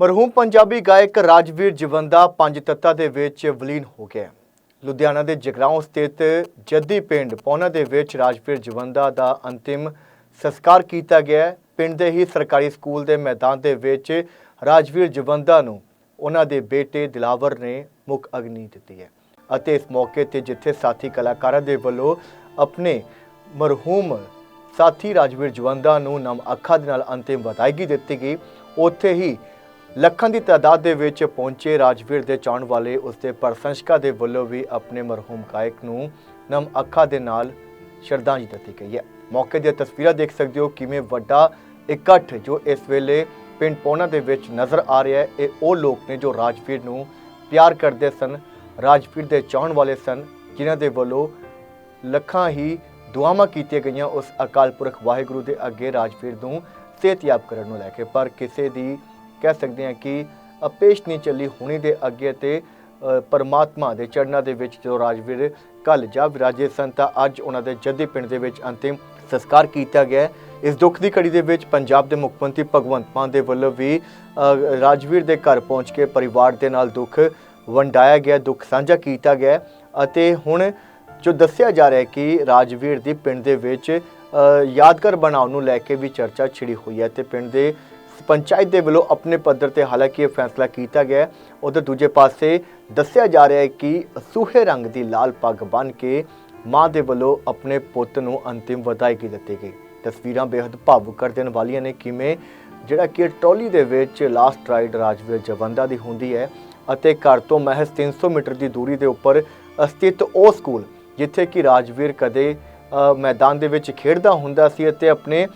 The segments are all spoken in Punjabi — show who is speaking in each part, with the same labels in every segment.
Speaker 1: ਮਰਹੂਮ ਪੰਜਾਬੀ ਗਾਇਕ ਰਾਜਵੀਰ ਜਵੰਦਾ ਪੰਜ ਤੱਤਾਂ ਦੇ ਵਿੱਚ ਵਿਲੀਨ ਹੋ ਗਿਆ ਲੁਧਿਆਣਾ ਦੇ ਜਗਰਾਉਂ ਸਥਿਤ ਜੱਦੀ ਪਿੰਡ ਪੌਣਾ ਦੇ ਵਿੱਚ ਰਾਜਵੀਰ ਜਵੰਦਾ ਦਾ ਅੰਤਿਮ ਸੰਸਕਾਰ ਕੀਤਾ ਗਿਆ ਪਿੰਡ ਦੇ ਹੀ ਸਰਕਾਰੀ ਸਕੂਲ ਦੇ ਮੈਦਾਨ ਦੇ ਵਿੱਚ ਰਾਜਵੀਰ ਜਵੰਦਾ ਨੂੰ ਉਹਨਾਂ ਦੇ ਬੇਟੇ ਦਿਲਾਵਰ ਨੇ ਮੁੱਖ ਅਗਨੀ ਦਿੱਤੀ ਹੈ ਅਤੇ ਇਸ ਮੌਕੇ ਤੇ ਜਿੱਥੇ ਸਾਥੀ ਕਲਾਕਾਰਾਂ ਦੇ ਵੱਲੋਂ ਆਪਣੇ ਮਰਹੂਮ ਸਾਥੀ ਰਾਜਵੀਰ ਜਵੰਦਾ ਨੂੰ ਨਮ ਅੱਖਾਂ ਦੇ ਨਾਲ ਅੰਤਿਮ ਵਿਦਾਇਗੀ ਦਿੱਤੀ ਗਈ, ਉੱਥੇ ਹੀ ਲੱਖਾਂ ਦੀ ਤਾਦਾਦ ਦੇ ਵਿੱਚ ਪਹੁੰਚੇ ਰਾਜਵੀਰ ਦੇ ਚਾਹਣ ਵਾਲੇ ਉਸਦੇ ਪ੍ਰਸ਼ੰਸਕਾਂ ਦੇ ਵੱਲੋਂ ਵੀ ਆਪਣੇ ਮਰਹੂਮ ਗਾਇਕ ਨੂੰ ਨਮ ਅੱਖਾਂ ਦੇ ਨਾਲ ਸ਼ਰਧਾਂਜਲੀ ਦਿੱਤੀ ਗਈ ਹੈ। ਮੌਕੇ ਦੀਆਂ ਤਸਵੀਰਾਂ ਦੇਖ ਸਕਦੇ ਹੋ ਕਿਵੇਂ ਵੱਡਾ ਇਕੱਠ ਜੋ ਇਸ ਵੇਲੇ ਪਿੰਡ ਪੌਣਾ ਦੇ ਵਿੱਚ ਨਜ਼ਰ ਆ ਰਿਹਾ ਹੈ। ਇਹ ਉਹ ਲੋਕ ਨੇ ਜੋ ਰਾਜਵੀਰ ਨੂੰ ਪਿਆਰ ਕਰਦੇ ਸਨ, ਰਾਜਵੀਰ ਦੇ ਚਾਹਣ ਵਾਲੇ ਸਨ, ਜਿਨ੍ਹਾਂ ਦੇ ਵੱਲੋਂ ਲੱਖਾਂ ਹੀ ਦੁਆਵਾਂ ਕੀਤੀਆਂ ਗਈਆਂ ਉਸ ਅਕਾਲ ਪੁਰਖ ਵਾਹਿਗੁਰੂ ਦੇ ਅੱਗੇ ਰਾਜਵੀਰ ਨੂੰ ਸਿਹਤਯਾਬ ਕਰਨ ਨੂੰ ਲੈ ਕੇ। ਪਰ ਕਿਸੇ ਦੀ ਕਹਿ ਸਕਦੇ ਹਾਂ ਕਿ ਅਪੇਸ਼ ਨਹੀਂ ਚੱਲੀ ਹੁਣੀ ਦੇ ਅੱਗੇ ਤੇ ਪਰਮਾਤਮਾ ਦੇ ਚਰਨਾਂ ਦੇ ਵਿੱਚ ਜੋ ਰਾਜਵੀਰ ਕੱਲ ਜਾ, ਵਿਰਾਜੇ ਸਨ ਤਾਂ ਅੱਜ ਉਹਨਾਂ ਦੇ ਜੱਦੀ ਪਿੰਡ ਦੇ ਵਿੱਚ ਅੰਤਿਮ ਸੰਸਕਾਰ ਕੀਤਾ ਗਿਆ ਇਸ ਦੁੱਖ ਦੀ ਘੜੀ ਦੇ ਵਿੱਚ ਪੰਜਾਬ ਦੇ ਮੁੱਖ ਮੰਤਰੀ ਭਗਵੰਤ ਮਾਨ ਦੇ ਵੱਲੋਂ ਵੀ ਰਾਜਵੀਰ ਦੇ ਘਰ ਪਹੁੰਚ ਕੇ ਪਰਿਵਾਰ ਦੇ ਨਾਲ ਦੁੱਖ ਵੰਡਾਇਆ ਗਿਆ, ਦੁੱਖ ਸਾਂਝਾ ਕੀਤਾ ਗਿਆ ਅਤੇ ਹੁਣ ਜੋ ਦੱਸਿਆ ਜਾ ਰਿਹਾ ਹੈ ਕਿ ਰਾਜਵੀਰ ਦੀ ਪਿੰਡ ਦੇ ਵਿੱਚ ਯਾਦਗਾਰ ਬਣਾਉਣ ਨੂੰ ਲੈ ਕੇ ਵੀ ਚਰਚਾ ਛਿੜੀ ਹੋਈ ਹੈ ਤੇ ਪਿੰਡ ਦੇ ਪੰਚਾਇਤ ਦੇ ਵੱਲੋਂ ਆਪਣੇ ਪੱਧਰ ਤੇ ਹਾਲਾਂਕਿ ਇਹ ਫੈਸਲਾ ਕੀਤਾ ਗਿਆ ਹੈ, ਉਧਰ ਦੂਜੇ ਪਾਸੇ ਦੱਸਿਆ ਜਾ ਰਿਹਾ ਹੈ ਕਿ ਸੂਹੇ ਰੰਗ ਦੀ ਲਾਲ ਪੱਗ ਬੰਨ੍ਹ ਕੇ ਮਾਂ ਦੇ ਵੱਲੋਂ ਆਪਣੇ ਪੁੱਤ ਨੂੰ ਅੰਤਿਮ ਵਿਦਾਇਗੀ ਦਿੱਤੀ ਗਈ। ਤਸਵੀਰਾਂ ਬੇहद ਭਾਵੁਕ ਕਰ ਦੇਣ ਵਾਲੀਆਂ ਨੇ, ਕਿਵੇਂ ਜਿਹੜਾ ਕਿ ਟਰਾਲੀ ਦੇ ਵਿੱਚ ਲਾਸਟ ਰਾਈਡ ਰਾਜਵੀਰ ਜਵੰਦਾ ਦੀ ਹੁੰਦੀ ਹੈ ਅਤੇ ਘਰ ਤੋਂ ਮਹਿਜ਼ 300 ਮੀਟਰ ਦੀ ਦੂਰੀ ਦੇ ਉੱਪਰ ਸਥਿਤ ਉਹ ਸਕੂਲ ਜਿੱਥੇ ਕਿ ਰਾਜਵੀਰ ਕਦੇ ਮੈਦਾਨ ਦੇ ਵਿੱਚ ਖੇਡਦਾ ਹੁੰਦਾ ਸੀ ਅਤੇ ਆਪਣੇ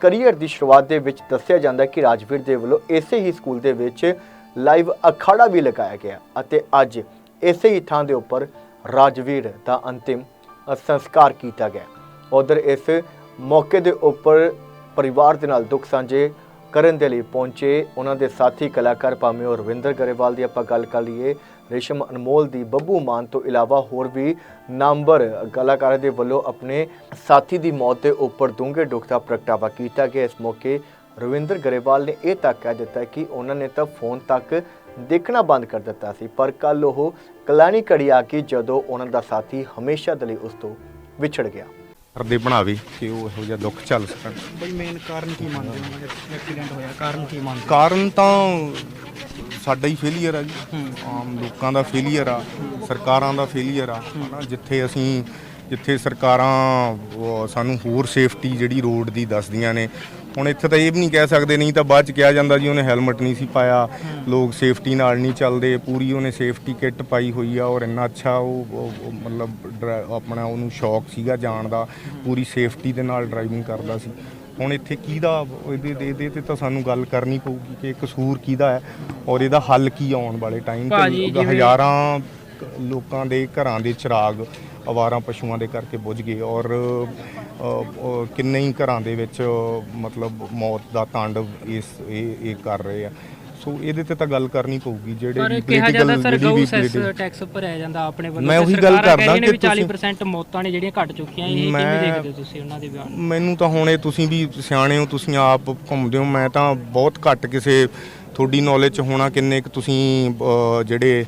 Speaker 1: ਕਰੀਅਰ ਦੀ ਸ਼ੁਰੂਆਤ ਦੇ ਵਿੱਚ ਦੱਸਿਆ ਜਾਂਦਾ ਕਿ ਰਾਜਵੀਰ ਦੇ ਵੱਲੋਂ ਇਸੇ ਹੀ ਸਕੂਲ ਦੇ ਵਿੱਚ ਲਾਈਵ ਅਖਾੜਾ ਵੀ ਲਗਾਇਆ ਗਿਆ ਅਤੇ ਅੱਜ ਇਸੇ ਹੀ ਥਾਂ ਦੇ ਉੱਪਰ ਰਾਜਵੀਰ ਦਾ ਅੰਤਿਮ ਸੰਸਕਾਰ ਕੀਤਾ ਗਿਆ। ਉਧਰ ਇਸ ਮੌਕੇ ਦੇ ਉੱਪਰ ਪਰਿਵਾਰ ਦੇ ਨਾਲ ਦੁੱਖ ਸਾਂਝੇ ਕਰਨ ਦੇ ਲਈ ਪਹੁੰਚੇ ਉਹਨਾਂ ਦੇ ਸਾਥੀ ਕਲਾਕਾਰ ਭਾਵੇਂ ਉਹ ਰਵਿੰਦਰ ਗਰੇਵਾਲ ਦੀ ਆਪਾਂ ਗੱਲ ਕਰ ਲਈਏ ਰੇਸ਼ਮ ਅਨਮੋਲ ਦੀ ਬੱਬੂ ਮਾਨ ਤੋਂ ਇਲਾਵਾ ਹੋਰ ਵੀ ਨਾਮਵਰ ਕਲਾਕਾਰਾਂ ਦੇ ਵੱਲੋਂ ਆਪਣੇ ਸਾਥੀ ਦੀ ਮੌਤ ਦੇ ਉੱਪਰ ਡੂੰਘੇ ਦੁੱਖ ਦਾ ਪ੍ਰਗਟਾਵਾ ਕੀਤਾ ਗਿਆ। ਇਸ ਮੌਕੇ ਰਵਿੰਦਰ ਗਰੇਵਾਲ ਨੇ ਇਹ ਤੱਕ ਕਹਿ ਦਿੱਤਾ ਕਿ ਉਹਨਾਂ ਨੇ ਤਾਂ ਫੋਨ ਤੱਕ ਦੇਖਣਾ ਬੰਦ ਕਰ ਦਿੱਤਾ ਸੀ, ਪਰ ਕੱਲ ਉਹ ਕਲਾਣੀ ਘੜੀ ਆ ਕੇ ਜਦੋਂ ਉਹਨਾਂ ਦਾ ਸਾਥੀ ਹਮੇਸ਼ਾ ਦੇ ਲਈ ਉਸ ਤੋਂ ਵਿਛੜ ਗਿਆ।
Speaker 2: ਕਰਦੇ ਬਣਾਵੇ ਕਿ ਉਹ ਇਹੋ ਜਿਹਾ ਦੁੱਖ ਚੱਲ ਸਕਣ।
Speaker 3: ਬਈ ਮੇਨ ਕਾਰਨ ਕੀ ਮੰਨਦੇ ਹੋ? ਐਕਸੀਡੈਂਟ ਹੋਇਆ ਕਾਰਨ ਕੀ ਮੰਨਦੇ
Speaker 2: ਕਾਰਨ ਤਾਂ ਸਾਡਾ ਹੀ ਫੇਲੀਅਰ ਆ ਜੀ। ਆਮ ਲੋਕਾਂ ਦਾ ਫੇਲੀਅਰ ਆ ਸਰਕਾਰਾਂ ਦਾ ਫੇਲੀਅਰ ਆ। ਹਨਾ ਜਿੱਥੇ ਅਸੀਂ ਜਿੱਥੇ ਸਰਕਾਰਾਂ ਸਾਨੂੰ ਹੋਰ ਸੇਫਟੀ ਜਿਹੜੀ ਰੋਡ ਦੀ ਦੱਸਦੀਆਂ ਨੇ ਹੁਣ ਇੱਥੇ ਤਾਂ ਇਹ ਵੀ ਨਹੀਂ ਕਹਿ ਸਕਦੇ ਨਹੀਂ ਤਾਂ ਬਾਅਦ ਚ ਕਿਹਾ ਜਾਂਦਾ ਜੀ ਉਹਨੇ ਹੈਲਮਟ ਨਹੀਂ ਸੀ ਪਾਇਆ ਲੋਕ ਸੇਫਟੀ ਨਾਲ ਨਹੀਂ ਚੱਲਦੇ ਪੂਰੀ ਉਹਨੇ ਸੇਫਟੀ ਕਿੱਟ ਪਾਈ ਹੋਈ ਆ ਔਰ ਇੰਨਾ ਅੱਛਾ ਉਹ ਉਹ- ਉਹ ਮਤਲਬ ਡਰਾ- ਆਪਣਾ ਉਹਨੂੰ ਸ਼ੌਕ ਸੀਗਾ ਜਾਣ ਦਾ ਪੂਰੀ ਸੇਫਟੀ ਦੇ ਨਾਲ ਡਰਾਈਵਿੰਗ ਕਰਦਾ ਸੀ। ਹੁਣ ਇੱਥੇ ਕਿਹਦਾ ਇਹਦੇ ਦੇ ਇਹਦੇ ਤੇ ਤਾਂ ਸਾਨੂੰ ਗੱਲ ਕਰਨੀ ਪਊਗੀ ਕਿ ਕਸੂਰ ਕਿਹਦਾ ਹੈ ਔਰ ਇਹਦਾ ਹੱਲ ਕੀ ਆਉਣ ਵਾਲੇ ਟਾਈਮ
Speaker 3: ਭਾਜੀ,
Speaker 2: ਤੇ
Speaker 3: ਜਿਵੇਂ-
Speaker 2: ਹਜ਼ਾਰਾਂ ਕ- ਲੋਕਾਂ ਦੇ ਘਰਾਂ ਦੇ ਚਿਰਾਗ ਅਵਾਰਾ ਪਸ਼ੂਆਂ ਦੇ ਕਰਕੇ ਬੁਝ ਗਏ ਔਰ ਕਿੰਨੇ ਹੀ ਘਰਾਂ ਦੇ ਵਿੱਚ ਮਤਲਬ ਮੌਤ ਦਾ ਤਾਂਡਵ ਇਸ ਇਹ ਇਹ ਕਰ ਰਹੇ ਆ। ਸੋ ਇਹਦੇ ਤੇ ਤਾਂ ਗੱਲ ਕਰਨੀ ਪਊਗੀ ਜਿਹੜੇ
Speaker 3: ਪਰ ਕਿਹਾ ਜਾਂਦਾ ਸਰ ਟੈਕਸ ਭਰਿਆ ਜਾਂਦਾ ਆਪਣੇ ਵੱਲੋਂ।
Speaker 2: ਮੈਂ ਉਹੀ ਗੱਲ ਕਰਦਾ ਕਿ ਤੁਸੀਂ-
Speaker 3: 40% ਮੌਤਾਂ ਨੇ ਜਿਹੜੀਆਂ ਘਟ ਚੁੱਕੀਆਂ ਇਹ ਕਿਵੇਂ ਦੇਖਦੇ ਹੋ ਤੁਸੀਂ ਉਹਨਾਂ ਦੇ ਬਿਆਨ?
Speaker 2: ਮੈਨੂੰ ਤਾਂ ਹੁਣ ਇਹ ਤੁਸੀਂ ਵੀ ਸਿਆਣੇ ਹੋ ਤੁਸੀਂ ਆਪ ਘੁੰਮਦੇ ਹੋ ਮੈਂ ਤਾਂ ਬਹੁਤ ਘੱਟ ਕਿਸੇ ਤੁਹਾਡੀ ਨੌਲੇਜ ਹੋਣਾ ਕਿੰਨੇ ਕੁ ਤੁਸੀਂ ਜਿਹੜੇ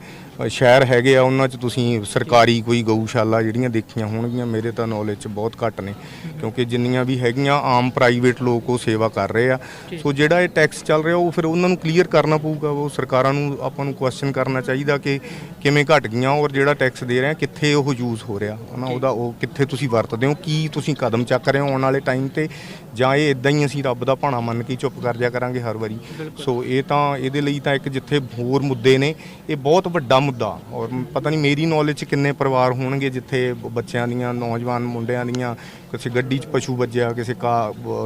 Speaker 2: ਸ਼ਹਿਰ ਹੈਗੇ ਆ ਉਹਨਾਂ 'ਚ ਤੁਸੀਂ ਸਰਕਾਰੀ ਕੋਈ ਗਊਸ਼ਾਲਾ ਜਿਹੜੀਆਂ ਦੇਖੀਆਂ ਹੋਣਗੀਆਂ ਮੇਰੇ ਤਾਂ ਨੌਲੇਜ 'ਚ ਬਹੁਤ ਘੱਟ ਨੇ ਕਿਉਂਕਿ ਜਿੰਨੀਆਂ ਵੀ ਹੈਗੀਆਂ ਆਮ ਪ੍ਰਾਈਵੇਟ ਲੋਕ ਉਹ ਸੇਵਾ ਕਰ ਰਹੇ ਆ। ਸੋ ਜਿਹੜਾ ਇਹ ਟੈਕਸ ਚੱਲ ਰਿਹਾ ਉਹ ਫਿਰ ਉਹਨਾਂ ਨੂੰ ਕਲੀਅਰ ਕਰਨਾ ਪਊਗਾ ਉਹ ਸਰਕਾਰਾਂ ਨੂੰ ਆਪਾਂ ਨੂੰ ਕੁਐਸਚਨ ਕਰਨਾ ਚਾਹੀਦਾ ਕਿ ਕਿਵੇਂ ਘਟ ਗਈਆਂ ਔਰ ਜਿਹੜਾ ਟੈਕਸ ਦੇ ਰਹੇ ਆ ਕਿੱਥੇ ਉਹ ਯੂਜ਼ ਹੋ ਰਿਹਾ ਹਨਾ ਉਹਦਾ ਉਹ ਕਿੱਥੇ ਤੁਸੀਂ ਵਰਤਦੇ ਹੋ ਕੀ ਤੁਸੀਂ ਕਦਮ ਚੱਕ ਰਹੇ ਹੋ ਆਉਣ ਵਾਲੇ ਟਾਈਮ ਤੇ ਜਾਂ ਇਹ ਇਦਾਂ ਹੀ ਅਸੀਂ ਰੱਬ ਦਾ ਭਾਣਾ ਮੰਨ ਕੇ ਚੁੱਪ ਕਰ ਜਾ ਕਰਾਂਗੇ ਹਰ ਵਾਰੀ। ਸੋ ਇਹ ਤਾਂ ਇਹਦੇ ਲਈ ਤਾਂ ਇੱਕ ਜਿੱਥੇ ਹੋਰ ਮੁੱਦੇ ਨੇ ਇਹ ਬਹੁਤ ਵੱਡਾ ਮੁੱਦਾ। ਔਰ ਪਤਾ ਨਹੀਂ ਮੇਰੀ ਨੌਲੇਜ 'ਚ ਕਿੰਨੇ ਪਰਿਵਾਰ ਹੋਣਗੇ ਜਿੱਥੇ ਬੱਚਿਆਂ ਦੀਆਂ ਨੌਜਵਾਨ ਮੁੰਡਿਆਂ ਦੀਆਂ ਕਿਸੇ ਗੱਡੀ 'ਚ ਪਸ਼ੂ ਵੱਜਿਆ ਕਿਸੇ ਕਾ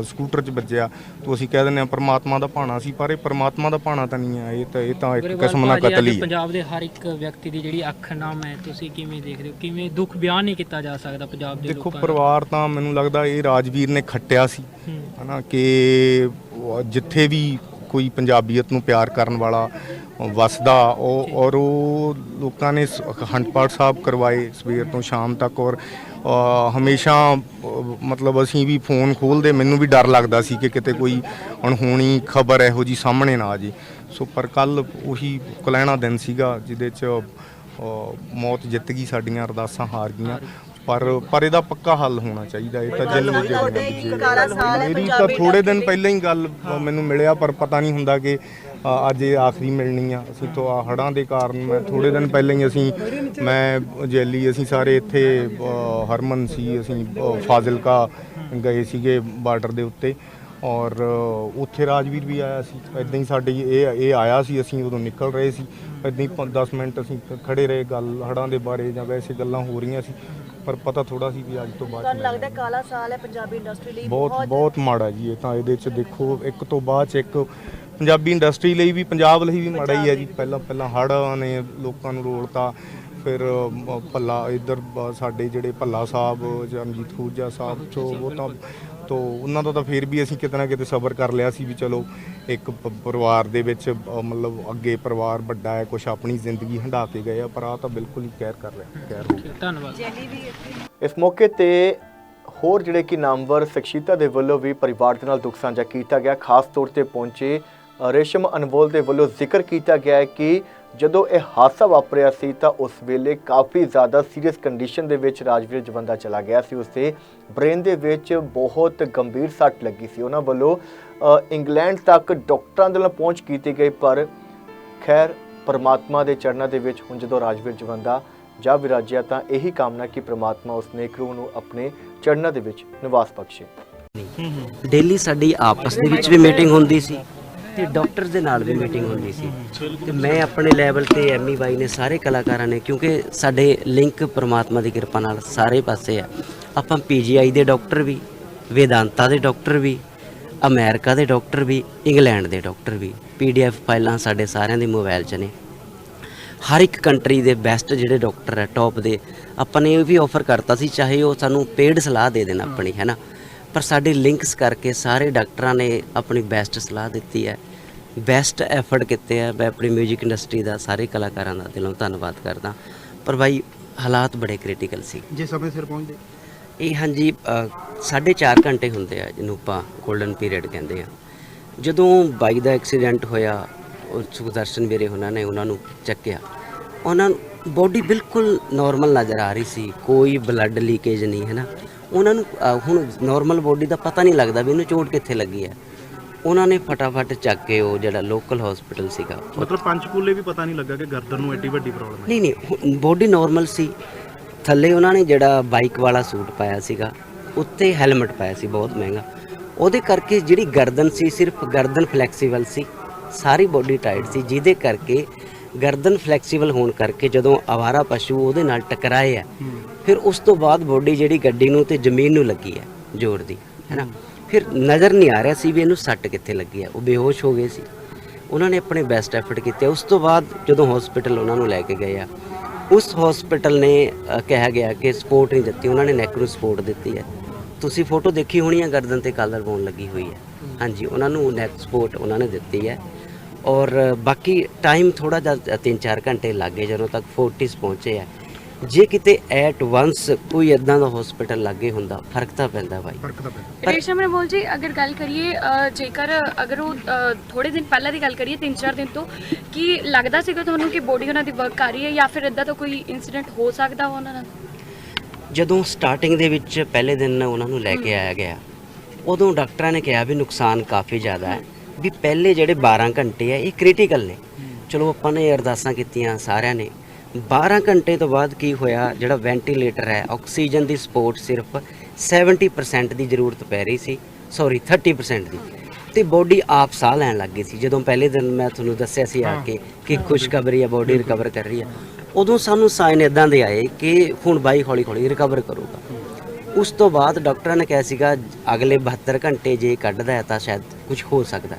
Speaker 2: ਸਕੂਟਰ 'ਚ ਵੱਜਿਆ। ਤੋਂ ਅਸੀਂ ਕਹਿ ਦਿੰਦੇ ਆ ਪਰਮਾਤਮਾ ਦਾ ਭਾਣਾ ਸੀ ਪਰ ਇਹ ਪਰਮਾਤਮਾ ਦਾ ਭਾਣਾ ਤਾਂ ਨਹੀਂ ਆ ਇਹ ਤਾਂ ਇਹ ਤਾਂ ਇੱਕ ਕਿਸਮ ਦਾ ਕਤਲ ਹੀ ਹੈ।
Speaker 3: ਪੰਜਾਬ ਦੇ ਹਰ ਇੱਕ ਵਿਅਕਤੀ ਦੀ ਜਿਹੜੀ ਅੱਖ ਨਾਮ ਹੈ ਤੁਸੀਂ ਕਿਵੇਂ ਦੇਖਦੇ ਹੋ? ਕਿਵੇਂ ਦੁੱਖ ਬਿਆਨ ਨਹੀਂ ਕੀਤਾ ਜਾ ਸਕਦਾ ਪੰਜਾਬ ਦੇ
Speaker 2: ਦੇਖੋ
Speaker 3: ਲੋਕਾਂ ਦਾ?
Speaker 2: ਪਰਿਵਾਰ ਤਾਂ ਮੈਨੂੰ ਲੱਗਦਾ ਇਹ ਰਾਜਵੀਰ ਨੇ ਖੱਟਿਆ ਸੀ। ਹਨਾ ਕਿ ਜਿੱਥੇ ਵੀ ਕੋਈ ਪੰਜਾਬੀਅਤ ਨੂੰ ਪਿਆਰ ਕਰਨ ਵਾਲਾ ਵਸਦਾ ਉਹ ਔਰ ਉਹ ਲੋਕਾਂ ਨੇ ਸ- ਅਖੰਡ ਪਾਠ ਸਾਹਿਬ ਕਰਵਾਏ ਸਵੇਰ ਤੋਂ ਸ਼ਾਮ ਤੱਕ ਔਰ ਹਮੇਸ਼ਾ ਮਤਲਬ ਅਸੀਂ ਵੀ ਫੋਨ ਖੋਲਦੇ ਮੈਨੂੰ ਵੀ ਡਰ ਲੱਗਦਾ ਸੀ ਕਿ ਕਿਤੇ ਕੋਈ ਅਣਹੋਣੀ ਖਬਰ ਇਹੋ ਜੀ ਸਾਹਮਣੇ ਨਾ ਆ ਜੇ। ਸੋ ਪਰ ਕੱਲ ਉਹੀ ਕੁਲੈਣਾ ਦਿਨ ਸੀਗਾ ਜਿਹਦੇ ਚ ਮੌਤ ਜਿੱਤ ਗਈ ਸਾਡੀਆਂ ਅਰਦਾਸਾਂ ਹਾਰ ਗਈਆਂ। ਪਰ ਪਰ ਇਹਦਾ ਪੱਕਾ ਹੱਲ ਹੋਣਾ ਚਾਹੀਦਾ ਇਹ ਤਾਂ ਜਿੰਨੀ ਜਿਹੜੀ ਮੇਰੀ ਤਾਂ ਥੋੜੇ ਦਿਨ ਪਹਿਲਾਂ ਹੀ ਗੱਲ ਮੈਨੂੰ ਮਿਲਿਆ ਪਰ ਪਤਾ ਨਹੀਂ ਹੁੰਦਾ ਕਿ ਅੱਜ ਇਹ ਆਖਰੀ ਮਿਲਣੀ ਆ। ਅਸੀਂ ਤੋਂ ਆ ਹੜਾਂ ਦੇ ਕਾਰਨ ਮੈਂ ਥੋੜੇ ਦਿਨ ਪਹਿਲਾਂ ਹੀ ਅਸੀਂ ਮੈਂ ਜੈਲੀ ਅਸੀਂ ਸਾਰੇ ਇੱਥੇ ਹਰਮਨ ਸੀ ਅਸੀਂ ਫਾਜ਼ਿਲਕਾ ਗਏ ਸੀਗੇ ਬਾਰਡਰ ਦੇ ਉੱਤੇ। ਔਰ ਉੱਥੇ ਰਾਜਵੀਰ ਵੀ ਆਇਆ ਸੀ। ਇਦਾਂ ਹੀ ਸਾਡੀ ਇਹ ਇਹ ਆਇਆ ਸੀ ਅਸੀਂ ਉਦੋਂ ਨਿਕਲ ਰਹੇ ਸੀ। ਇਦਾਂ ਹੀ 10 ਮਿੰਟ ਅਸੀਂ ਖੜੇ ਰਹੇ ਗੱਲ ਹੜਾਂ ਦੇ ਬਾਰੇ ਜਾਂ ਵੈਸੇ ਗੱਲਾਂ ਹੋ ਰਹੀਆਂ ਸੀ। ਪਰ ਪਤਾ ਥੋੜਾ ਸੀ ਵੀ ਅੱਜ ਤੋਂ ਬਾਅਦ
Speaker 4: ਤੁਹਾਨੂੰ
Speaker 2: ਚ
Speaker 4: ਲੱਗਦਾ ਕਾਲਾ ਸਾਲ ਹੈ ਪੰਜਾਬੀ ਇੰਡਸਟਰੀ ਲਈ?
Speaker 2: ਬਹੁਤ ਬਹੁਤ ਮਾੜਾ ਜੀ ਇਹ ਤਾਂ ਇਹਦੇ ਚ ਦੇਖੋ ਇੱਕ ਤੋਂ ਬਾਅਦ ਚ ਇੱਕ ਪੰਜਾਬੀ ਇੰਡਸਟਰੀ ਲਈ ਵੀ ਪੰਜਾਬ ਲਈ ਵੀ ਮਾੜਾ ਹੀ ਹੈ ਜੀ। ਪਹਿਲਾਂ ਪਹਿਲਾਂ ਹੜ੍ਹਾਂ ਨੇ ਲੋਕਾਂ ਨੂੰ ਰੋਲਤਾ ਫਿਰ ਭੱਲਾ ਇੱਧਰ ਸਾਡੇ ਜਿਹੜੇ ਭੱਲਾ ਸਾਹਿਬ ਜਮਜੀਤ ਖੂਜਾ ਸਾਹਿਬ ਤੋਂ ਉਹ ਤਾਂ ਤੋਂ ਉਹਨਾਂ ਦਾ ਤਾਂ ਫਿਰ ਵੀ ਅਸੀਂ ਕਿਤੇ ਨਾ ਕਿਤੇ ਸਬਰ ਕਰ ਲਿਆ ਸੀ ਵੀ ਚਲੋ ਇੱਕ ਪ- ਪਰਿਵਾਰ ਦੇ ਵਿੱਚ ਅ, ਮਤਲਬ ਅੱਗੇ ਪਰਿਵਾਰ ਵੱਡਾ ਹੈ ਕੁਝ ਆਪਣੀ ਜ਼ਿੰਦਗੀ ਹੰਢਾ ਕੇ ਗਏ ਆ ਪਰ ਆ ਤਾਂ ਬਿਲਕੁਲ ਹੀ ਕਹਿਰ ਕਰ ਰਿਹਾ ਕਹਿਰ ਹੋ ਗਿਆ।
Speaker 3: ਧੰਨਵਾਦ।
Speaker 1: ਇਸ ਮੌਕੇ ਤੇ ਹੋਰ ਜਿਹੜੇ ਕਿ ਨਾਮਵਰ ਸ਼ਖਸੀਅਤਾਂ ਦੇ ਵੱਲੋਂ ਵੀ ਪਰਿਵਾਰ ਦੇ ਨਾਲ ਦੁੱਖ ਸਾਂਝਾ ਕੀਤਾ ਗਿਆ ਖਾਸ ਤੌਰ ਤੇ ਪਹੁੰਚੇ ਅ, ਰੇਸ਼ਮ ਅਨਮੋਲ ਦੇ ਵੱਲੋਂ ਜ਼ਿਕਰ ਕੀਤਾ ਗਿਆ ਹੈ ਕਿ ਜਦੋਂ ਇਹ ਹਾਦਸਾ ਵਾਪਰਿਆ ਸੀ ਤਾਂ ਉਸ ਵੇਲੇ ਕਾਫੀ ਜ਼ਿਆਦਾ ਸੀਰੀਅਸ ਕੰਡੀਸ਼ਨ ਦੇ ਵਿੱਚ ਰਾਜਵੀਰ ਜਵੰਦਾ ਚਲਾ ਗਿਆ ਸੀ। ਉਸਦੇ ਬ੍ਰੇਨ ਦੇ ਵਿੱਚ ਬਹੁਤ ਗੰਭੀਰ ਸੱਟ ਲੱਗੀ ਸੀ। ਉਹਨਾਂ ਵੱਲੋਂ ਇੰਗਲੈਂਡ ਤੱਕ ਡਾਕਟਰਾਂ ਦੇ ਨਾਲ ਪਹੁੰਚ ਕੀਤੀ ਗਈ, ਪਰ ਖੈਰ ਪਰਮਾਤਮਾ ਦੇ ਚਰਨਾਂ ਦੇ ਵਿੱਚ ਹੁਣ ਜਦੋਂ ਰਾਜਵੀਰ ਜਵੰਦਾ ਜਾ ਵਿਰਾਜਿਆ ਤਾਂ ਇਹੀ ਕਾਮਨਾ ਕਿ ਪ੍ਰਮਾਤਮਾ ਉਸ ਨੇਕ ਰੂਹ ਨੂੰ ਆਪਣੇ ਚਰਨਾਂ ਦੇ ਵਿੱਚ ਨਿਵਾਸ ਬਖਸ਼ੇ।
Speaker 5: ਡੇਲੀ ਸਾਡੀ ਆਪਸ ਦੇ ਵਿੱਚ ਵੀ ਮੀਟਿੰਗ ਹੁੰਦੀ ਸੀ। ਤੇ ਡਾਕਟਰਸ ਦੇ ਨਾਲ ਵੀ ਮੀਟਿੰਗ ਹੁੰਦੀ ਸੀ। ਤੇ ਮੈਂ ਆਪਣੇ ਲੈਵਲ ਤੇ ਐਮੀ ਬਾਈ ਨੇ ਸਾਰੇ ਕਲਾਕਾਰਾਂ ਨੇ, ਕਿਉਂਕਿ ਸਾਡੇ ਲਿੰਕ ਪ੍ਰਮਾਤਮਾ ਦੀ ਕਿਰਪਾ ਨਾਲ ਸਾਰੇ ਪਾਸੇ ਆ। ਆਪਾਂ ਪੀਜੀਆਈ ਦੇ ਡਾਕਟਰ ਵੀ, ਵੇਦਾਂਤਾ ਦੇ ਡਾਕਟਰ ਵੀ, ਅਮਰੀਕਾ ਦੇ ਡਾਕਟਰ ਵੀ, ਇੰਗਲੈਂਡ ਦੇ ਡਾਕਟਰ ਵੀ ਪੀਡੀਐਫ ਫਾਈਲਾਂ ਸਾਡੇ ਸਾਰਿਆਂ ਦੇ ਮੋਬਾਈਲ 'ਚ ਨੇ। ਹਰ ਇੱਕ ਕੰਟਰੀ ਦੇ ਬੈਸਟ ਜਿਹੜੇ ਡਾਕਟਰ ਹੈ ਟੌਪ ਦੇ, ਆਪਾਂ ਨੇ ਇਹ ਵੀ ਆਫਰ ਕਰਤਾ ਸੀ, ਚਾਹੇ ਉਹ ਸਾਨੂੰ ਪੇਡ ਸਲਾਹ ਦੇ ਦੇਣ ਆਪਣੀ, ਹੈ ਨਾ? ਪਰ ਸਾਡੇ ਲਿੰਕਸ ਕਰਕੇ ਸਾਰੇ ਡਾਕਟਰਾਂ ਨੇ ਆਪਣੀ ਬੈਸਟ ਸਲਾਹ ਦਿੱਤੀ ਹੈ। ਬੈਸਟ ਐਫਰਟ ਕੀਤੇ ਹੈ। ਮੈਂ ਆਪਣੀ 뮤직 ਇੰਡਸਟਰੀ ਦਾ ਸਾਰੇ ਕਲਾਕਾਰਾਂ ਦਾ ਦਿਲੋਂ ਧੰਨਵਾਦ ਕਰਦਾ। ਪਰ ਭਾਈ ਹਾਲਾਤ ਬੜੇ ਕ੍ਰਿਟੀਕਲ ਸੀ।
Speaker 6: ਜੇ ਸਮੇਂ ਸਿਰ ਪਹੁੰਚਦੇ?
Speaker 5: ਇਹ ਹਾਂਜੀ 4.5 ਘੰਟੇ ਹੁੰਦੇ ਆ ਜਿਹਨੂੰ ਆਪਾਂ 골ਡਨ ਪੀਰੀਅਡ ਕਹਿੰਦੇ ਆ। ਜਦੋਂ ਬਾਈ ਦਾ ਐਕਸੀਡੈਂਟ ਹੋਇਆ ਉਹ ਸੁਖਦਰਸ਼ਨ ਵੀਰੇ ਉਹਨਾਂ ਨੇ ਉਹਨਾਂ ਨੂੰ ਚੱਕਿਆ। ਉਹਨਾਂ ਬੋਡੀ ਬਿਲਕੁਲ ਨਾਰਮਲ ਨਜ਼ਰ ਆ ਰਹੀ ਸੀ। ਕੋਈ ਬਲੱਡ ਲੀਕੇਜ ਨਹੀਂ ਹੈ ਨਾ? ਉਹਨਾਂ ਨੂੰ ਅ, ਹੁਣ ਨਾਰਮਲ ਬੋਡੀ ਦਾ ਪਤਾ ਨਹੀਂ ਲੱਗਦਾ ਵੀ ਇਹਨੂੰ ਚੋਟ ਕਿੱਥੇ ਲੱਗੀ ਹੈ। ਉਹਨਾਂ ਨੇ ਫਟਾਫਟ ਚੱਕ ਕੇ ਉਹ ਜਿਹੜਾ ਲੋਕਲ ਹਸਪੀਟਲ ਸੀਗਾ
Speaker 6: ਮਤਲਬ ਪੰਚਕੂਲੇ ਵੀ ਪਤਾ ਨਹੀਂ ਲੱਗਾ ਕਿ ਗਰਦਨ ਨੂੰ ਐਡੀ ਵੱਡੀ ਪ੍ਰੋਬਲਮ ਹੈ।
Speaker 5: ਨਹੀਂ ਨਹੀਂ ਬੋਡੀ ਨਾਰਮਲ ਸੀ। ਥੱਲੇ ਉਹਨਾਂ ਨੇ ਜਿਹੜਾ ਬਾਈਕ ਵਾਲਾ ਸੂਟ ਪਾਇਆ ਸੀਗਾ ਉੱਤੇ ਹੈਲਮਟ ਪਾਇਆ ਸੀ ਬਹੁਤ ਮਹਿੰਗਾ। ਉਹਦੇ ਕਰਕੇ ਜਿਹੜੀ ਗਰਦਨ ਸੀ ਸਿਰਫ ਗਰਦਨ ਫਲੈਕਸੀਬਲ ਸੀ। ਸਾਰੀ ਬੋਡੀ ਟਾਈਟ ਸੀ ਜਿਹਦੇ ਕਰਕੇ ਗਰਦਨ ਫਲੈਕਸੀਬਲ ਹੋਣ ਕਰਕੇ ਜਦੋਂ ਆਵਾਰਾ ਪਸ਼ੂ ਉਹਦੇ ਨਾਲ ਟਕਰਾਏ ਆ, ਫਿਰ ਉਸ ਤੋਂ ਬਾਅਦ ਬੋਡੀ ਜਿਹੜੀ ਗੱਡੀ ਨੂੰ ਤੇ ਜ਼ਮੀਨ ਨੂੰ ਲੱਗੀ ਹੈ ਜ਼ੋਰ ਦੀ, ਹੈਨਾ? ਫਿਰ ਨਜ਼ਰ ਨਹੀਂ ਆ ਰਿਹਾ ਸੀ ਵੀ ਇਹਨੂੰ ਸੱਟ ਕਿੱਥੇ ਲੱਗੀ ਹੈ ਉਹ ਬੇਹੋਸ਼ ਹੋ ਗਏ ਸੀ। ਉਹਨਾਂ ਨੇ ਆਪਣੇ ਬੈਸਟ ਐਫਰਟ ਕੀਤੇ। ਉਸ ਤੋਂ ਬਾਅਦ ਜਦੋਂ ਹਸਪੀਟਲ ਉਹਨਾਂ ਨੂੰ ਲੈ ਕੇ ਗਏ ਆ, ਉਸ ਹਸਪੀਟਲ ਨੇ ਕਿਹਾ ਗਿਆ ਕਿ ਸਪੋਰਟ ਨਹੀਂ ਦਿੱਤੀ। ਉਹਨਾਂ ਨੇ ਨੈਕ ਨੂੰ ਸਪੋਰਟ ਦਿੱਤੀ ਹੈ ਤੁਸੀਂ ਫੋਟੋ ਦੇਖੀ ਹੋਣੀ ਹੈ ਗਰਦਨ ਤੇ ਕਾਲਰ ਬੋਨ ਲੱਗੀ ਹੋਈ ਹੈ ਹਾਂਜੀ, ਉਹਨਾਂ ਨੂੰ ਨੈਕ ਸਪੋਰਟ ਉਹਨਾਂ ਨੇ ਦਿੱਤੀ ਹੈ ਔਰ ਬਾਕੀ ਟਾਈਮ ਥੋੜਾ ਜਿਹਾ 3-4 ਘੰਟੇ ਲੱਗੇ ਜਦੋਂ ਤੱਕ ਫੋਰਟਿਸ ਪਹੁੰਚੇ ਆ। ਜੇ ਕਿਤੇ ਐਟ ਵਾਂਸ ਕੋਈ ਇਦਾਂ ਦਾ ਹਸਪੀਟਲ ਲੱਗੇ ਹੁੰਦਾ ਫ਼ਰਕ ਤਾਂ ਪੈਂਦਾ ਬਾਈ।
Speaker 6: ਫ਼ਰਕ ਤਾਂ ਪੈਂਦਾ।
Speaker 7: ਰੇਸ਼ਮ ਰਮੋਲ ਜੀ ਅਗਰ ਗੱਲ ਕਰੀਏ ਜੇਕਰ ਅਗਰ ਉਹ ਥੋੜੇ ਦਿਨ ਪਹਿਲਾਂ ਦੀ ਗੱਲ ਕਰੀਏ 3-4 ਦਿਨ ਤੋਂ ਕੀ ਲੱਗਦਾ ਸੀਗਾ ਤੁਹਾਨੂੰ ਕਿ ਬੋਡੀ ਉਹਨਾਂ ਦੀ ਵਰਕ ਕਰ ਰਹੀ ਹੈ ਜਾਂ ਫਿਰ ਇਦਾਂ ਦਾ ਕੋਈ ਇਨਸੀਡੈਂਟ ਹੋ ਸਕਦਾ ਵਾ ਉਹਨਾਂ ਨਾਲ?
Speaker 5: ਜਦੋਂ ਸਟਾਰਟਿੰਗ ਦੇ ਵਿੱਚ ਪਹਿਲੇ ਦਿਨ ਉਹਨਾਂ ਨੂੰ ਲੈ ਕੇ ਆਇਆ ਗਿਆ ਉਦੋਂ ਡਾਕਟਰਾਂ ਨੇ ਕਿਹਾ ਵੀ ਨੁਕਸਾਨ ਕਾਫੀ ਜ਼ਿਆਦਾ ਹੈ। ਵੀ ਪਹਿਲੇ ਜਿਹੜੇ 12 ਘੰਟੇ ਆ ਇਹ ਕ੍ਰਿਟੀਕਲ ਨੇ। ਚਲੋ ਆਪਾਂ ਨੇ ਅਰਦਾਸਾਂ ਕੀਤੀਆਂ ਸਾਰਿਆਂ ਨੇ। 12 ਘੰਟੇ ਤੋਂ ਬਾਅਦ ਕੀ ਹੋਇਆ ਜਿਹੜਾ ਵੈਂਟੀਲੇਟਰ ਹੈ ਆਕਸੀਜਨ ਦੀ ਸਪੋਰਟ ਸਿਰਫ 70% ਦੀ ਜ਼ਰੂਰਤ ਪੈ ਰਹੀ ਸੀ। ਸੌਰੀ 30% ਦੀ। ਤੇ ਬੋਡੀ ਆਪ ਸਾਹ ਲੈਣ ਲੱਗ ਗਈ ਸੀ। ਜਦੋਂ ਪਹਿਲੇ ਦਿਨ ਮੈਂ ਤੁਹਾਨੂੰ ਦੱਸਿਆ ਸੀ ਆ ਕੇ ਕਿ ਖੁਸ਼ਖਬਰੀ ਹੈ ਬੋਡੀ ਰਿਕਵਰ ਕਰ ਰਹੀ ਹੈ ਉਦੋਂ ਸਾਨੂੰ ਸਾਈਨ ਇਦਾਂ ਦੇ ਆਏ ਕਿ ਹੁਣ ਬਾਈ ਹੌਲੀ ਹੌਲੀ ਰਿਕਵਰ ਕਰੂਗਾ। ਉਸ ਤੋਂ ਬਾਅਦ ਡਾਕਟਰਾਂ ਨੇ ਕਿਹਾ ਸੀਗਾ ਅਗਲੇ 72 ਘੰਟੇ ਜੇ ਕੱਢਦਾ ਹੈ ਤਾਂ ਸ਼ਾਇਦ ਕੁਝ ਹੋ ਸਕਦਾ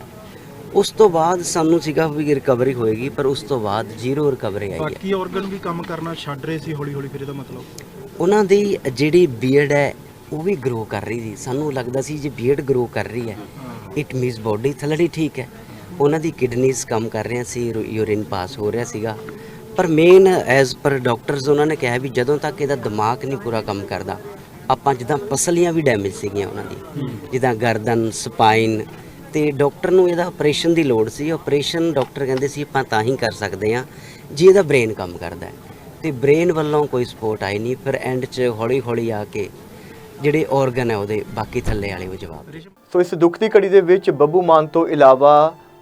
Speaker 5: ਉਸ ਤੋਂ ਬਾਅਦ ਸਾਨੂੰ ਸੀਗਾ ਵੀ ਰਿਕਵਰੀ ਹੋਏਗੀ ਪਰ ਉਸ ਤੋਂ ਬਾਅਦ ਜ਼ੀਰੋ ਰਿਕਵਰੀ ਆਈ ਹੈ।
Speaker 6: ਬਾਕੀ ਆਰਗਨ ਵੀ ਕੰਮ ਕਰਨਾ ਛੱਡ ਰਹੇ ਸੀ ਹੌਲੀ ਹੌਲੀ ਫਿਰ ਇਹਦਾ ਮਤਲਬ?
Speaker 5: ਉਹਨਾਂ ਦੀ ਜਿਹੜੀ ਬੀਅਰਡ ਹੈ ਉਹ ਵੀ ਗਰੋ ਕਰ ਰਹੀ ਸੀ। ਸਾਨੂੰ ਲੱਗਦਾ ਸੀ ਜੇ ਬੀਅਰਡ ਗਰੋ ਕਰ ਰਹੀ ਹੈ ਇਟ ਮੀਨਸ ਬੋਡੀ ਥਲੜੀ ਠੀਕ ਹੈ। ਉਹਨਾਂ ਦੀ ਕਿਡਨੀਜ਼ ਕੰਮ ਕਰ ਰਹੀਆਂ ਸੀ ਯੂਰਿਨ ਪਾਸ ਹੋ ਰਿਹਾ ਸੀਗਾ। ਪਰ ਮੇਨ ਐਜ਼ ਪਰ ਡਾਕਟਰਸ ਉਹਨਾਂ ਨੇ ਕਿਹਾ ਵੀ ਜਦੋਂ ਤੱਕ ਇਹਦਾ ਦਿਮਾਗ ਨਹੀਂ ਪੂਰਾ ਕੰਮ ਕਰਦਾ ਆਪਾਂ ਜਿੱਦਾਂ ਪਸਲੀਆਂ ਵੀ ਡੈਮੇਜ ਸੀਗੀਆਂ ਉਹਨਾਂ ਦੀ। ਜਿੱਦਾਂ ਗਰਦਨ, ਸਪਾਈਨ ਤੇ ਡਾਕਟਰ ਨੂੰ ਇਹਦਾ ਆਪਰੇਸ਼ਨ ਦੀ ਲੋੜ ਸੀ। ਆਪਰੇਸ਼ਨ ਡਾਕਟਰ ਕਹਿੰਦੇ ਸੀ, ਆਪਾਂ ਤਾਂ ਹੀ ਕਰ ਸਕਦੇ ਆ ਜੇ ਇਹਦਾ ਬ੍ਰੇਨ ਕੰਮ ਕਰਦਾ ਹੈ। ਤੇ ਬ੍ਰੇਨ ਵੱਲੋਂ ਕੋਈ ਸਪੋਰਟ ਆਈ ਨਹੀਂ, ਫਿਰ ਐਂਡ 'ਚ ਹੌਲੀ ਹੌਲੀ ਆ ਕੇ ਜਿਹੜੇ ਆਰਗਨ ਹੈ ਉਹਦੇ ਬਾਕੀ ਥੱਲੇ ਵਾਲੇ ਉਹ ਜਵਾਬ
Speaker 1: ਸੋ ਇਸ ਦੁੱਖ ਦੀ ਘੜੀ ਦੇ ਵਿੱਚ ਬੱਬੂ ਮਾਨ ਤੋਂ ਇਲਾਵਾ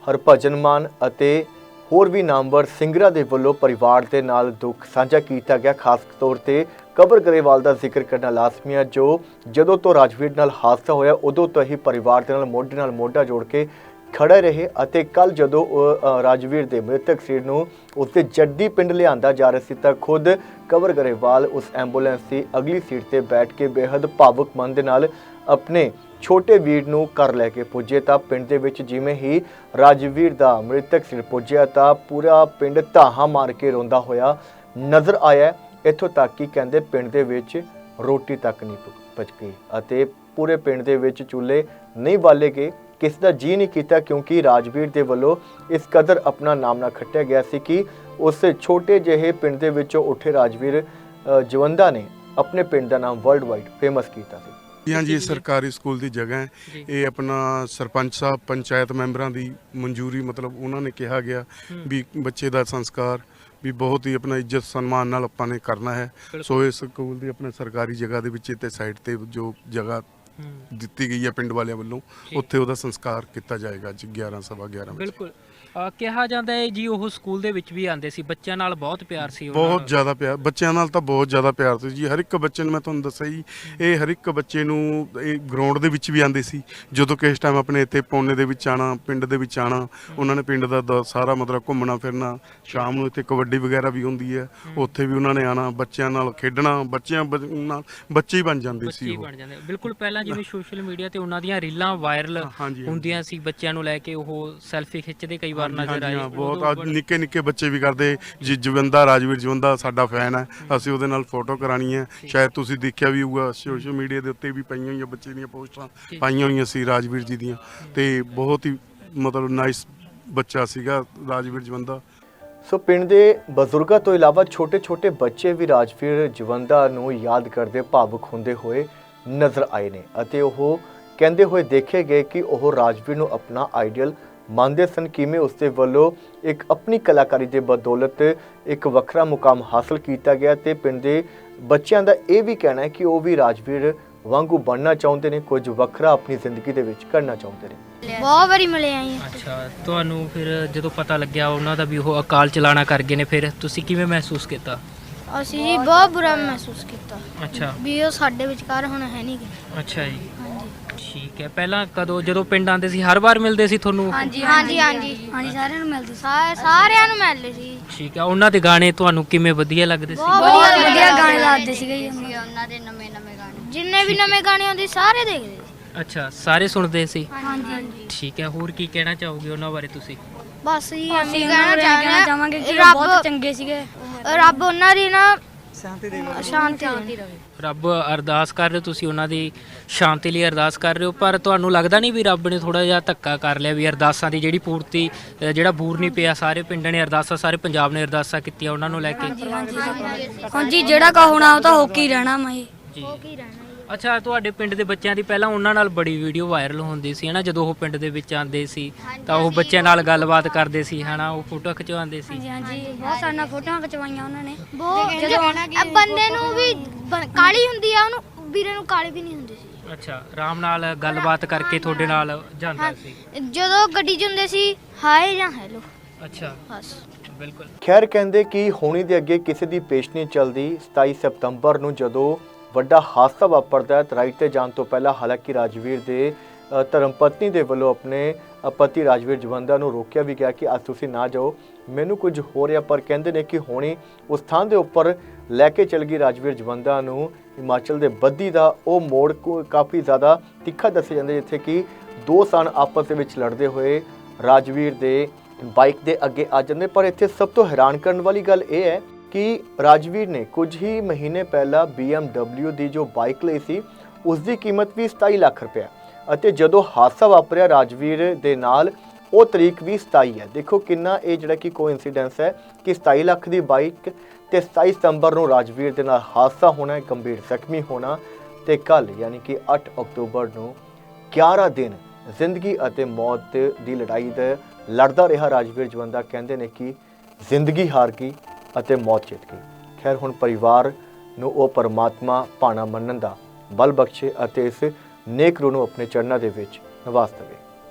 Speaker 1: ਹਰਭਜਨ ਮਾਨ ਅਤੇ ਹੋਰ ਵੀ ਨਾਮਵਰ ਸਿੰਗਰਾਂ ਦੇ ਵੱਲੋਂ ਪਰਿਵਾਰ ਦੇ ਨਾਲ ਦੁੱਖ ਸਾਂਝਾ ਕੀਤਾ ਗਿਆ, ਖਾਸ ਤੌਰ ਤੇ ਕਬਰ ਗਰੇਵਾਲ ਦਾ ਜ਼ਿਕਰ ਕਰਨਾ ਲਾਜ਼ਮੀ ਹੈ, ਜੋ ਜਦੋਂ ਤੋਂ ਰਾਜਵੀਰ ਨਾਲ ਹਾਦਸਾ ਹੋਇਆ, ਉਦੋਂ ਤੋਂ ਹੀ ਪਰਿਵਾਰ ਦੇ ਨਾਲ, ਮੋਢੇ ਨਾਲ ਮੋਢਾ ਜੋੜ ਕੇ ਖੜੇ ਰਹੇ ਅਤੇ ਕੱਲ ਜਦੋਂ ਰਾਜਵੀਰ ਦੇ ਮ੍ਰਿਤਕ ਸਰੀਰ ਨੂੰ ਉਸਦੇ ਜੱਦੀ ਪਿੰਡ ਲਿਆਂਦਾ ਜਾ ਰਿਹਾ ਸੀ, ਤਾਂ ਖੁਦ ਕਵਰ ਗਰੇਵਾਲ ਉਸ ਐਂਬੂਲੈਂਸ ਦੀ ਅਗਲੀ ਸੀਟ ਤੇ ਬੈਠ ਕੇ ਬੇहद ਭਾਵੁਕ ਮਨ ਦੇ ਨਾਲ ਆਪਣੇ ਛੋਟੇ ਵੀਰ ਨੂੰ ਘਰ ਲੈ ਕੇ ਪੁੱਜੇ, ਤਾਂ ਪਿੰਡ ਦੇ ਵਿੱਚ ਜਿਵੇਂ ਹੀ ਰਾਜਵੀਰ ਦਾ ਮ੍ਰਿਤਕ ਸਰੀਰ ਪੁੱਜਿਆ, ਤਾਂ ਪੂਰਾ ਪਿੰਡ ਧਾਹਾਂ ਮਾਰ ਕੇ ਰੋਂਦਾ ਹੋਇਆ ਨਜ਼ਰ ਆਇਆ। ਇੱਥੋਂ ਤੱਕ ਕਿ ਕਹਿੰਦੇ ਪਿੰਡ ਦੇ ਵਿੱਚ ਰੋਟੀ ਤੱਕ ਨਹੀਂ ਪਚ ਗਈ ਅਤੇ ਪੂਰੇ ਪਿੰਡ ਦੇ ਵਿੱਚ ਚੁੱਲ੍ਹੇ ਨਹੀਂ ਬਾਲੇ ਗਏ। ਕਿਸ ਦਾ ਜੀ ਨਹੀਂ ਕੀਤਾ ਕਿਉਂਕਿ ਰਾਜਵੀਰ ਦੇ ਵੱਲੋਂ ਇਸ ਕਦਰ ਆਪਣਾ ਨਾਮ ਨਾ ਖੱਟਿਆ ਗਿਆ ਸੀ ਕਿ ਉਸ ਛੋਟੇ ਜਿਹੇ ਪਿੰਡ ਦੇ ਵਿੱਚੋਂ ਉੱਠੇ ਰਾਜਵੀਰ ਜਵੰਦਾ ਨੇ ਆਪਣੇ ਪਿੰਡ ਦਾ ਨਾਮ ਵਰਲਡ ਵਾਈਡ ਫੇਮਸ ਕੀਤਾ ਸੀ।
Speaker 8: ਜੀ ਹਾਂਜੀ ਇਹ ਸਰਕਾਰੀ ਸਕੂਲ ਦੀ ਜਗ੍ਹਾ ਹੈ।
Speaker 3: ਜੀ।
Speaker 8: ਇਹ ਆਪਣਾ ਸਰਪੰਚ ਸਾਹਿਬ ਪੰਚਾਇਤ ਮੈਂਬਰਾਂ ਦੀ ਮਨਜ਼ੂਰੀ ਮਤਲਬ ਉਹਨਾਂ ਨੇ ਕਿਹਾ ਗਿਆ ਵੀ ਬੱਚੇ ਦਾ ਸੰਸਕਾਰ ਵੀ ਬਹੁਤ ਹੀ ਆਪਣਾ ਇੱਜ਼ਤ ਸਨਮਾਨ ਨਾਲ ਆਪਾਂ ਨੇ ਕਰਨਾ ਹੈ। ਸੋ ਇਸ ਸਕੂਲ ਦੀ ਆਪਣੇ ਸਰਕਾਰੀ ਜਗ੍ਹਾ ਦੇ ਵਿੱਚ ਤੇ ਸਾਈਡ ਤੇ ਜੋ ਜਗ੍ਹਾ ਦਿੱਤੀ ਗਈ ਹੈ ਪਿੰਡ ਵਾਲਿਆਂ ਵੱਲੋਂ। ਉੱਥੇ ਉਹਦਾ ਸੰਸਕਾਰ ਕੀਤਾ ਜਾਏਗਾ ਅੱਜ 11 ਸਵਾ 11 ਵਜੇ।
Speaker 3: ਬਿਲਕੁਲ। ਕਿਹਾ ਜਾਂਦਾ ਹੈ ਜੀ ਉਹ ਸਕੂਲ ਦੇ ਵਿੱਚ ਵੀ ਆਉਂਦੇ ਸੀ। ਬੱਚਿਆਂ ਨਾਲ ਬਹੁਤ ਪਿਆਰ ਸੀ ਉਹਨਾਂ
Speaker 8: ਬਹੁਤ। ਜ਼ਿਆਦਾ ਪਿਆਰ ਬੱਚਿਆਂ ਨਾਲ ਤਾਂ ਬਹੁਤ ਜ਼ਿਆਦਾ ਪਿਆਰ ਸੀ ਜੀ। ਹਰ ਇੱਕ ਬੱਚੇ ਨੂੰ ਮੈਂ ਤੁਹਾਨੂੰ ਦੱਸਿਆ ਜੀ ਇਹ ਹਰ ਇੱਕ ਬੱਚੇ ਨੂੰ ਇਹ ਗਰਾਊਂਡ ਦੇ ਵਿੱਚ ਵੀ ਆਉਂਦੇ ਸੀ। ਜਦੋਂ ਕਿਸ ਟਾਈਮ ਆਪਣੇ ਇੱਥੇ ਪੌਣੇ ਦੇ ਵਿੱਚ ਆਣਾ ਪਿੰਡ ਦੇ ਵਿੱਚ ਆਣਾ ਉਹਨਾਂ ਨੇ ਪਿੰਡ ਦਾ ਦ- ਸਾਰਾ ਮਤਲਬ ਘੁੰਮਣਾ ਫਿਰਨਾ। ਸ਼ਾਮ ਨੂੰ ਇੱਥੇ ਕਬੱਡੀ ਵਗੈਰਾ ਵੀ ਹੁੰਦੀ ਹੈ ਉੱਥੇ ਵੀ ਉਹਨਾਂ ਨੇ ਆਣਾ ਬੱਚਿਆਂ ਨਾਲ ਖੇਡਣਾ ਬੱਚਿਆਂ ਬ- ਨਾਲ ਬੱਚੇ ਹੀ ਬਣ ਜਾਂਦੇ ਸੀ ਉਹ।
Speaker 3: ਬਣ ਜਾਂਦੇ। ਬਿਲਕੁਲ ਪਹਿਲਾਂ ਜਿਵੇਂ ਸੋਸ਼ਲ ਮੀਡੀਆ ਤੇ ਉਹਨਾਂ ਦੀਆਂ ਰੀਲਾਂ ਵਾਇਰਲ
Speaker 8: ਹਾਂਜੀ, ਹਾਂਜੀ।
Speaker 3: ਹੁੰਦੀਆਂ ਸੀ ਬੱਚਿਆਂ ਨੂੰ ਲੈ ਕੇ ਉਹ ਸੈਲਫੀ ਖਿੱਚਦੇ ਕਈ ਵਾਰ। ਨਜ਼ਰ
Speaker 8: ਹਾਂਜੀ,
Speaker 3: ਆਏ
Speaker 8: ਹਾਂ, ਬਹੁਤ
Speaker 3: ਬੜਾ-
Speaker 8: ਨਿੱਕੇ ਨਿੱਕੇ ਬੱਚੇ ਵੀ ਕਰਦੇ। ਜੀ ਜਵੰਦਾ ਰਾਜਵੀਰ ਜਵੰਦਾ ਸਾਡਾ ਫੈਨ ਹੈ। ਅਸੀਂ ਉਹਦੇ ਨਾਲ ਫੋਟੋ ਕਰਾਣੀ ਹੈ। ਸ਼ਾਇਦ ਤੁਸੀਂ ਦੇਖਿਆ ਵੀ ਹੋਊਗਾ ਸੋਸ਼ਲ ਮੀਡੀਆ ਦੇ ਉੱਤੇ ਵੀ ਪਈਆਂ ਹੋਈਆਂ ਬੱਚੇ ਦੀਆਂ ਪੋਸਟਾਂ। ਪਾਈਆਂ ਹੋਈਆਂ ਸੀ ਰਾਜਵੀਰ ਜੀ ਦੀਆਂ। ਤੇ ਬਹੁਤ ਹੀ ਮਤਲਬ ਨਾਈਸ ਬੱਚਾ ਸੀਗਾ ਰਾਜਵੀਰ ਜਵੰਦਾ।
Speaker 1: ਸੋ ਪਿੰਡ ਦੇ ਬਜ਼ੁਰਗਾਂ ਤੋਂ ਇਲਾਵਾ ਛੋਟੇ-ਛੋਟੇ ਬੱਚੇ ਵੀ ਰਾਜਵੀਰ ਜਵੰਦਾ ਨੂੰ ਯਾਦ ਕਰਦੇ ਭਾਵੁਕ ਹੁੰਦੇ ਹੋਏ ਨਜ਼ਰ ਆਏ ਨੇ। ਅਤੇ ਉਹ ਕਹਿੰਦੇ ਹੋਏ ਦੇਖੇ ਗਏ ਕਿ ਉਹ ਰਾਜਵੀਰ ਨੂੰ ਆਪਣਾ ਆਈਡੀਅਲ ਮੰਨਦੇ ਸਨ ਕਿਵੇਂ ਉਸ ਦੇ ਵੱਲੋਂ ਇੱਕ ਆਪਣੀ ਕਲਾਕਾਰੀ ਦੇ ਬਦੌਲਤ ਇੱਕ ਵੱਖਰਾ ਮੁਕਾਮ ਹਾਸਲ ਕੀਤਾ ਗਿਆ ਤੇ ਪਿੰਡ ਦੇ ਬੱਚਿਆਂ ਦਾ ਇਹ ਵੀ ਕਹਿਣਾ ਹੈ ਕਿ ਉਹ ਵੀ ਰਾਜਵੀਰ ਵਾਂਗੂ ਬਣਨਾ ਚਾਹੁੰਦੇ ਨੇ ਕੁਝ ਵੱਖਰਾ ਆਪਣੀ ਜ਼ਿੰਦਗੀ ਦੇ ਵਿੱਚ ਕਰਨਾ ਚਾਹੁੰਦੇ ਨੇ।
Speaker 9: ਬਹੁਤ ਵਾਰੀ ਮਿਲੇ ਆਈ
Speaker 3: ਅੱਛਾ ਤੁਹਾਨੂੰ ਫਿਰ ਜਦੋਂ ਪਤਾ ਲੱਗਿਆ ਉਹਨਾਂ ਦਾ ਵੀ ਉਹ ਅਕਾਲ ਚਲਾਣਾ ਕਰ ਗਏ ਨੇ ਫਿਰ ਤੁਸੀਂ ਕਿਵੇਂ ਮਹਿਸੂਸ ਕੀਤਾ?
Speaker 9: ਅਸੀਂ ਜੀ ਬਹੁਤ ਬੁਰਾ ਮਹਿਸੂਸ ਕੀਤਾ।
Speaker 3: ਅੱਛਾ।
Speaker 9: ਵੀ ਉਹ ਸਾਡੇ ਵਿਚਕਾਰ ਹੁਣ ਹੈ ਨਹੀਂ ਗੇ।
Speaker 3: ਅੱਛਾ ਜੀ। ਠੀਕ ਹੈ। ਪਹਿਲਾਂ ਕਦੋਂ ਜਦੋਂ ਪਿੰਡ ਆਉਂਦੇ ਸੀ ਹਰ ਵਾਰ ਮਿਲਦੇ ਸੀ ਤੁਹਾਨੂੰ?
Speaker 9: ਹਾਂਜੀ ਹਾਂਜੀ ਹਾਂਜੀ। ਹਾਂਜੀ ਸਾਰਿਆਂ ਨੂੰ ਮਿਲਦੇ ਸਾਰਿਆਂ ਨੂੰ ਮਿਲਦੇ ਸੀ।
Speaker 3: ਠੀਕ ਹੈ। ਉਹਨਾਂ ਦੇ ਗਾਣੇ ਤੁਹਾਨੂੰ ਕਿਵੇਂ ਵਧੀਆ ਲੱਗਦੇ ਸੀ?
Speaker 9: ਬਹੁਤ ਵਧੀਆ ਗਾਣੇ ਲਾਉਂਦੇ ਸੀਗੇ ਜੀ ਉਹਨਾਂ ਦੇ। ਨਵੇਂ ਨਵੇਂ ਗਾਣੇ। ਜਿੰਨੇ ਵੀ ਨਵੇਂ ਗਾਣੇ ਆਉਂਦੇ ਸਾਰੇ ਦੇਖਦੇ ਸੀ।
Speaker 3: ਅੱਛਾ ਸਾਰੇ ਸੁਣਦੇ ਸੀ?
Speaker 9: ਹਾਂਜੀ
Speaker 3: ਠੀਕ ਹੈ। ਹੋਰ ਕੀ ਕਹਿਣਾ ਚਾਹੋਗੇ ਉਹਨਾਂ ਬਾਰੇ ਤੁਸੀਂ?
Speaker 9: ਬਸ ਜੀ ਅਸੀਂ ਕਹਿਣਾ ਚਾਹਾਂਗੇ ਕਿ ਬਹੁਤ ਚੰਗੇ ਸੀਗੇ। ਰੱਬ ਉਹਨਾਂ ਦੀ ਨਾ ਸ਼ਾਂਤੀ ਦੇ ਸ਼ਾਂਤੀ ਦੇਵੇ।
Speaker 3: ਰੱਬ ਅਰਦਾਸ ਕਰ ਰਹੇ ਹੋ ਤੁਸੀਂ ਉਹਨਾਂ ਦੀ ਸ਼ਾਂਤੀ ਲਈ ਅਰਦਾਸ ਕਰ ਰਹੇ ਹੋ ਪਰ ਤੁਹਾਨੂੰ ਲੱਗਦਾ ਨਹੀਂ ਵੀ ਰੱਬ ਨੇ ਥੋੜਾ ਜਿਹਾ ਧੱਕਾ ਕਰ ਲਿਆ ਵੀ ਅਰਦਾਸਾਂ ਦੀ ਜਿਹੜੀ ਪੂਰਤੀ ਅ, ਜਿਹੜਾ ਬੂਰ ਨਹੀਂ ਪਿਆ ਸਾਰੇ ਪਿੰਡ ਨੇ ਅਰਦਾਸਾਂ ਸਾਰੇ ਪੰਜਾਬ ਨੇ ਅਰਦਾਸਾਂ ਕੀਤੀਆਂ ਉਹਨਾਂ ਨੂੰ ਲੈ ਕੇ?
Speaker 9: ਹਾਂਜੀ ਜਿਹੜਾ ਕਾ ਹੋਣਾ ਉਹ ਤਾਂ ਹੋ ਕੇ ਹੀ ਰਹਿਣਾ ਮੈਂ
Speaker 3: ਜੀ। ਅੱਛਾ ਤੁਹਾਡੇ ਪਿੰਡ ਦੇ ਬੱਚਿਆਂ ਦੀ ਪਹਿਲਾਂ ਉਹਨਾਂ ਨਾਲ ਬੜੀ ਵੀਡੀਓ ਵਾਇਰਲ ਹੁੰਦੀ ਸੀ ਹਨਾ? ਜਦੋਂ ਉਹ ਪਿੰਡ ਦੇ ਵਿੱਚ ਆਉਂਦੇ ਸੀ ਤਾਂ ਉਹ ਬੱਚਿਆਂ ਨਾਲ ਗੱਲਬਾਤ ਕਰਦੇ ਸੀ ਹਨਾ? ਉਹ ਫੋਟੋ ਖਿਚਵਾਉਂਦੇ ਸੀ।
Speaker 9: ਹਾਂਜੀ ਬਹੁਤ ਸਾਰੀਆਂ ਫੋਟੋਆਂ ਖਿਚਵਾਈਆਂ ਉਹਨਾਂ ਨੇ। ਬਹੁਤ ਜਦੋਂ ਬੰਦੇ ਨੂੰ ਵੀ ਬ- ਕਾਲੀ ਹੁੰਦੀ ਆ ਉਹਨੂੰ ਵੀਰੇ ਨੂੰ ਕਾਲੀ ਵੀ ਨਹੀਂ ਹੁੰਦੀ ਸੀ।
Speaker 3: ਅੱਛਾ ਆਰਾਮ ਨਾਲ ਗੱਲਬਾਤ ਕਰਕੇ ਤੁਹਾਡੇ ਨਾਲ। ਜਾਂਦਾ ਸੀ।
Speaker 9: ਜਦੋਂ ਗੱਡੀ 'ਚ ਹੁੰਦੇ ਸੀ ਹਾਏ ਜਾਂ ਹੈਲੋ
Speaker 3: ਅੱਛਾ।
Speaker 9: ਬਸ।
Speaker 3: ਬਿਲਕੁਲ।
Speaker 1: ਖੈਰ ਕਹਿੰਦੇ ਕਿ ਹੋਣੀ ਦੇ ਅੱਗੇ ਕਿਸੇ ਦੀ ਪੇਸ਼ ਨਹੀਂ ਚੱਲਦੀ 27 ਸਤੰਬਰ ਨੂੰ ਜਦੋਂ ਵੱਡਾ ਹਾਦਸਾ ਵਾਪਰਦਾ ਹੈ। ਤਰਾਈ ਤੇ ਜਾਣ ਤੋਂ ਪਹਿਲਾਂ ਹਾਲਾਂਕਿ ਰਾਜਵੀਰ ਦੇ ਧਰਮਪਤਨੀ ਦੇ ਵੱਲੋਂ ਆਪਣੇ ਪਤੀ ਰਾਜਵੀਰ ਜਵੰਦਾ ਨੂੰ ਰੋਕਿਆ ਵੀ ਗਿਆ ਕਿ ਅੱਜ ਤੁਸੀਂ ਨਾ ਜਾਓ। ਮੈਨੂੰ ਕੁਝ ਹੋ ਰਿਹਾ ਪਰ ਕਹਿੰਦੇ ਨੇ ਕਿ ਹੋਣੀ ਉਸ ਥਾਂ ਦੇ ਉੱਪਰ ਲੈ ਕੇ ਚਲ ਗਈ ਰਾਜਵੀਰ ਜਵੰਦਾ ਨੂੰ। ਹਿਮਾਚਲ ਦੇ ਬੱਦੀ ਦਾ ਉਹ ਮੋੜ ਕੋ- ਕਾਫੀ ਜ਼ਿਆਦਾ ਤਿੱਖਾ ਦੱਸਿਆ ਜਾਂਦਾ ਜਿੱਥੇ ਕਿ ਦੋ ਸਨ ਆਪਸ ਦੇ ਵਿੱਚ ਲੜਦੇ ਹੋਏ ਰਾਜਵੀਰ ਦੇ ਬਾਈਕ ਦੇ ਅੱਗੇ ਆ ਜਾਂਦੇ ਪਰ ਇੱਥੇ ਸਭ ਤੋਂ ਹੈਰਾਨ ਕਰਨ ਵਾਲੀ ਗੱਲ ਇਹ ਹੈ ਕਿ ਰਾਜਵੀਰ ਨੇ ਕੁਝ ਹੀ ਮਹੀਨੇ ਪਹਿਲਾਂ BMW ਦੀ ਜੋ ਬਾਈਕ ਲਈ ਸੀ ਉਸ ਦੀ ਕੀਮਤ ਵੀ 27 ਲੱਖ ਰੁਪਏ ਅਤੇ ਜਦੋਂ ਹਾਦਸਾ ਵਾਪਰਿਆ ਰਾਜਵੀਰ ਦੇ ਨਾਲ, ਉਹ ਤਰੀਕ ਵੀ 27 ਹੈ। ਦੇਖੋ ਕਿੰਨਾ ਇਹ ਜਿਹੜਾ ਕਿ ਕੋਇਨਸੀਡੈਂਸ ਹੈ ਕਿ 27 ਲੱਖ ਦੀ ਬਾਈਕ ਤੇ 27 ਸਤੰਬਰ ਨੂੰ ਰਾਜਵੀਰ ਦੇ ਨਾਲ ਹਾਦਸਾ ਹੋਣਾ ਗੰਭੀਰ ਜ਼ਖਮੀ ਹੋਣਾ ਤੇ ਕੱਲ ਯਾਨੀ ਕਿ 8 ਅਕਤੂਬਰ ਨੂੰ 11 ਦਿਨ ਜ਼ਿੰਦਗੀ ਅਤੇ ਮੌਤ ਦੀ ਲੜਾਈ ਦਾ ਲੜਦਾ ਰਿਹਾ ਰਾਜਵੀਰ ਜਵੰਦਾ। ਕਹਿੰਦੇ ਨੇ ਕਿ ਜ਼ਿੰਦਗੀ ਹਾਰ ਗਈ ਅਤੇ ਮੌਤ ਜਿੱਤ ਗਈ। ਖੈਰ, ਹੁਣ ਪਰਿਵਾਰ ਨੂੰ ਉਹ ਪਰਮਾਤਮਾ ਭਾਣਾ ਮੰਨਣ ਦਾ ਬਲ ਬਖਸ਼ੇ ਅਤੇ ਇਸ ਨੇਕ ਰੂਹ ਨੂੰ ਆਪਣੇ ਚਰਨਾਂ ਦੇ ਵਿੱਚ ਨਿਵਾਸ ਦੇਵੇ।